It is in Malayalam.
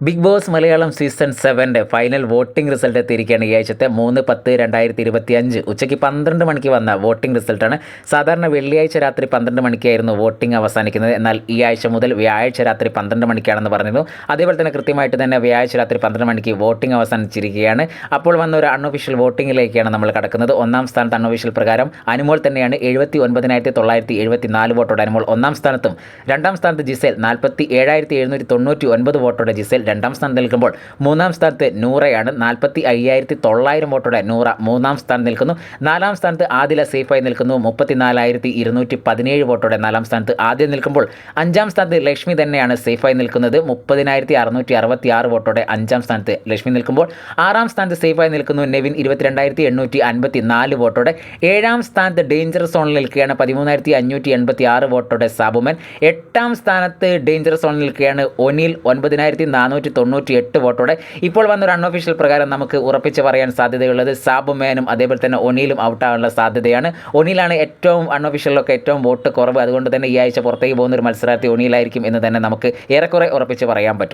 ബിഗ് ബോസ് മലയാളം സീസൺ സെവന്റെ ഫൈനൽ വോട്ടിംഗ് റിസൾട്ട് എത്തിയിരിക്കുകയാണ് ഈ ആഴ്ചത്തെ മൂന്ന് പത്ത് രണ്ടായിരത്തി ഇരുപത്തി അഞ്ച് ഉച്ചയ്ക്ക് പന്ത്രണ്ട് മണിക്ക് വന്ന വോട്ടിംഗ് റിസൾട്ടാണ് സാധാരണ വെള്ളിയാഴ്ച രാത്രി പന്ത്രണ്ട് മണിക്കായിരുന്നു വോട്ടിംഗ് അവസാനിക്കുന്നത്. എന്നാൽ ഈ ആഴ്ച മുതൽ വ്യാഴാഴ്ച രാത്രി പന്ത്രണ്ട് മണിക്കാണെന്ന് പറഞ്ഞിരുന്നു. അതേപോലെ തന്നെ കൃത്യമായിട്ട് തന്നെ വ്യാഴാഴ്ച രാത്രി പന്ത്രണ്ട് മണിക്ക് വോട്ടിംഗ് അവസാനിച്ചിരിക്കുകയാണ്. അപ്പോൾ വന്ന ഒരു അൺഒഫീഷ്യൽ വോട്ടിങ്ങിലേക്കാണ് നമ്മൾ കടക്കുന്നത്. ഒന്നാം സ്ഥാനത്ത് അൺഒഫീഷ്യൽ പ്രകാരം അനുമോൾ തന്നെയാണ് എഴുപത്തി ഒൻപതിനായിരത്തി തൊള്ളായിരത്തി എഴുപത്തി നാല് വോട്ടോടെ അനുമോൾ. ഒന്നാം സ്ഥാനത്തും രണ്ടാം സ്ഥാനത്ത് ജിസേൽ നാൽപ്പത്തി ഏഴായിരത്തി എഴുന്നൂറ്റി തൊണ്ണൂറ്റി ഒൻപത് വോട്ടോടെ ജിസേൽ രണ്ടാം സ്ഥാനത്ത് നിൽക്കുമ്പോൾ മൂന്നാം സ്ഥാനത്ത് നൂറയാണ്. നാൽപ്പത്തി അയ്യായിരത്തി തൊള്ളായിരം വോട്ടോടെ നൂറ മൂന്നാം സ്ഥാനം നിൽക്കുന്നു. നാലാം സ്ഥാനത്ത് ആദില സേഫായി നിൽക്കുന്നു. മുപ്പത്തി നാലായിരത്തി ഇരുന്നൂറ്റി പതിനേഴ് വോട്ടോടെ നാലാം സ്ഥാനത്ത് ആദ്യം നിൽക്കുമ്പോൾ അഞ്ചാം സ്ഥാനത്ത് ലക്ഷ്മി തന്നെയാണ് സേഫായി നിൽക്കുന്നത്. മുപ്പതിനായിരത്തി അറുന്നൂറ്റി അറുപത്തി ആറ് വോട്ടോടെ അഞ്ചാം സ്ഥാനത്ത് ലക്ഷ്മി നിൽക്കുമ്പോൾ ആറാം സ്ഥാനത്ത് സേഫായി നിൽക്കുന്നു. നെവിൻ ഇരുപത്തിരണ്ടായിരത്തി എണ്ണൂറ്റി അൻപത്തി നാല് വോട്ടോടെ ഏഴാം സ്ഥാനത്ത് ഡേഞ്ചർ സോണിൽ നിൽക്കുകയാണ്. പതിമൂന്നായിരത്തി അഞ്ഞൂറ്റി എൺപത്തി ആറ് വോട്ടോടെ സാബുമൻ. എട്ടാം സ്ഥാനത്ത് ഡേഞ്ചർ സോണിൽ നിൽക്കുകയാണ് ഒനിൽ. ഒൻപതിനായിരത്തി നാനൂറ്റി തൊണ്ണൂറ്റി എട്ട് വോട്ടോടെ. ഇപ്പോൾ വന്നൊരു അൺഒഫീഷ്യൽ പ്രകാരം നമുക്ക് ഉറപ്പിച്ച് പറയാൻ സാധ്യതയുള്ളത് സാബുമേനും അതേപോലെ തന്നെ ഒനിയിലും ഔട്ടാകാനുള്ള സാധ്യതയാണ്. ഒനിയിലാണ് ഏറ്റവും അൺഒഫീഷ്യലിലൊക്കെ ഏറ്റവും വോട്ട് കുറവ്. അതുകൊണ്ട് തന്നെ ഈ ആഴ്ച പുറത്തേക്ക് പോകുന്ന ഒരു മത്സരാർത്ഥി ഒനിയിലായിരിക്കും എന്ന് തന്നെ നമുക്ക് ഏറെക്കുറെ ഉറപ്പിച്ച് പറയാൻ പറ്റും.